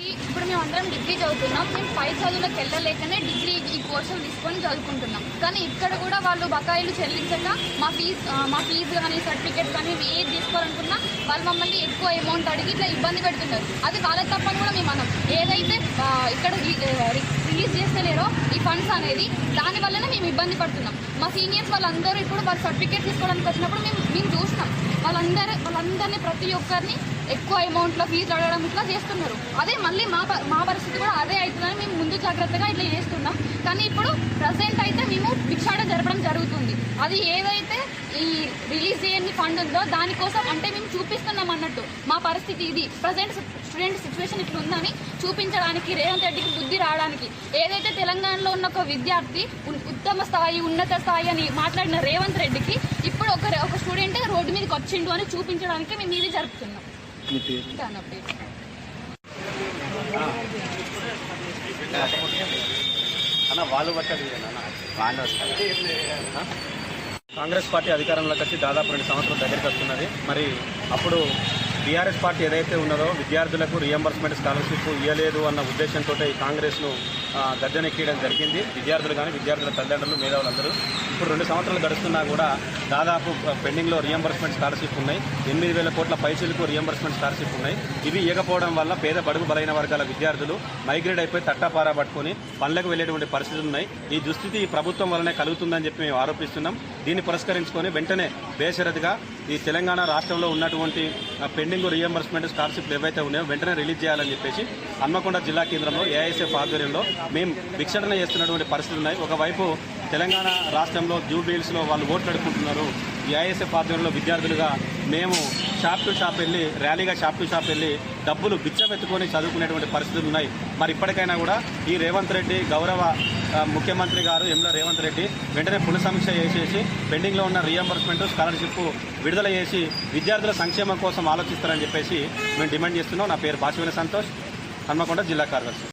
ఇప్పుడు మేము అందరం డిగ్రీ చదువుతున్నాం. మేము పై చదువులకు వెళ్ళలేకనే డిగ్రీ ఈ కోర్సులు తీసుకొని చదువుకుంటున్నాం. కానీ ఇక్కడ కూడా వాళ్ళు బకాయిలు చెల్లించక మా ఫీజు మా ఫీజు కానీ సర్టిఫికేట్ కానీ ఏది తీసుకోవాలనుకున్నా వాళ్ళు మమ్మల్ని ఎక్కువ అమౌంట్ అడిగి ఇట్లా ఇబ్బంది పెడుతున్నారు. అది వాళ్ళ తప్పని కూడా మేము మనం ఏదైతే ఇక్కడ రిలీజ్ చేస్తలేరో ఈ ఫండ్స్ అనేది దానివల్లనే మేము ఇబ్బంది పడుతున్నాం. మా సీనియర్స్ వాళ్ళందరూ ఇప్పుడు వాళ్ళ సర్టిఫికేట్ తీసుకోవడానికి వచ్చినప్పుడు మేము మేము చూసినాం. వాళ్ళందరూ వాళ్ళందరినీ ప్రతి ఒక్కరిని ఎక్కువ అమౌంట్లో ఫీజు అడగడం ఇట్లా చేస్తున్నారు. అదే మళ్ళీ మా ప- మా పరిస్థితి కూడా అదే అవుతుందని మేము ముందు జాగ్రత్తగా ఇట్లా చేస్తున్నాం. కానీ ఇప్పుడు ప్రజెంట్ అయితే మేము భిక్షాడ జరపడం జరుగుతుంది. అది ఏదైతే ఈ రిలీజ్ చేయని ఫండ్ ఉందో దానికోసం అంటే మేము చూపిస్తున్నాం అన్నట్టు. మా పరిస్థితి ఇది. ప్రజెంట్ స్టూడెంట్ సిచ్యువేషన్ ఇట్లా ఉందని చూపించడానికి రేవంత్ రెడ్డికి బుద్ధి రావడానికి ఏదైతే తెలంగాణలో ఉన్న ఒక విద్యార్థి ఉత్తమ స్థాయి ఉన్నత స్థాయి అని మాట్లాడిన రేవంత్ రెడ్డికి ఇప్పుడు ఒక ఒక స్టూడెంట్ రోడ్డు మీదకి వచ్చిండు అని చూపించడానికి మేము ఇది జరుపుతున్నాం. మీ పేరు? అన్న వాళ్ళు వాళ్ళు కాంగ్రెస్ పార్టీ అధికారంలోకి వచ్చి దాదాపు రెండు సంవత్సరాల దగ్గరికి వస్తున్నది. మరి అప్పుడు బీఆర్ఎస్ పార్టీ ఏదైతే ఉన్నదో విద్యార్థులకు రియంబర్స్మెంట్ స్కాలర్షిప్ ఇవ్వలేదు అన్న ఉద్దేశంతో ఈ కాంగ్రెస్ను గద్దెనెక్కియడం జరిగింది. విద్యార్థులు కానీ విద్యార్థుల తల్లిదండ్రులు మేధావులందరూ ఇప్పుడు రెండు సంవత్సరాలు గడుస్తున్నా కూడా దాదాపు పెండింగ్లో రియంబర్స్మెంట్ స్కాలర్షిప్ ఉన్నాయి. ఎనిమిది వేల కోట్ల పైసలకు రియంబర్స్మెంట్ స్కాలర్షిప్ ఉన్నాయి. ఇవి ఇవ్వకపోవడం వల్ల పేద బడుగు బలైన వర్గాల విద్యార్థులు మైగ్రేట్ అయిపోయి తట్టాపారా పట్టుకొని పనులకు వెళ్ళేటువంటి పరిస్థితులు ఉన్నాయి. ఈ దుస్థితి ఈ ప్రభుత్వం వల్లనే కలుగుతుందని చెప్పి మేము ఆరోపిస్తున్నాం. దీన్ని పురస్కరించుకొని వెంటనే బేషరతుగా ఈ తెలంగాణ రాష్ట్రంలో ఉన్నటువంటి పెండింగ్ రియంబర్స్మెంట్ స్కాలర్షిప్లు ఏవైతే ఉన్నాయో వెంటనే రిలీజ్ చేయాలని చెప్పేసి హన్మకొండ జిల్లా కేంద్రంలో ఏఐఎస్ఎఫ్ ఆధ్వర్యంలో మేము భిక్షాటన చేస్తున్నటువంటి పరిస్థితులు ఉన్నాయి. ఒకవైపు తెలంగాణ రాష్ట్రంలో జూబిల్స్లో వాళ్ళు ఓట్లు అడుక్కుంటున్నారు ఏఐఎస్ఎఫ్ ఆధ్వర్యంలో విద్యార్థులుగా మేము షాప్ టు షాప్ వెళ్ళి ర్యాలీగా షాప్ టు షాప్ వెళ్ళి డబ్బులు బిచ్చమెత్తుకొని చదువుకునేటువంటి పరిస్థితులు ఉన్నాయి. మరి ఇప్పటికైనా కూడా ఈ రేవంత్ రెడ్డి గౌరవ ముఖ్యమంత్రి గారు ఎమ్ల రేవంత్ రెడ్డి వెంటనే పునఃసమీక్ష చేసేసి పెండింగ్లో ఉన్న రీఎంబర్స్మెంట్ స్కాలర్షిప్ విడుదల చేసి విద్యార్థుల సంక్షేమం కోసం ఆలోచిస్తారని చెప్పేసి మేము డిమాండ్ చేస్తున్నాం. నా పేరు బాసివేల సంతోష్. హన్మకొండ జిల్లా కార్యదర్శి.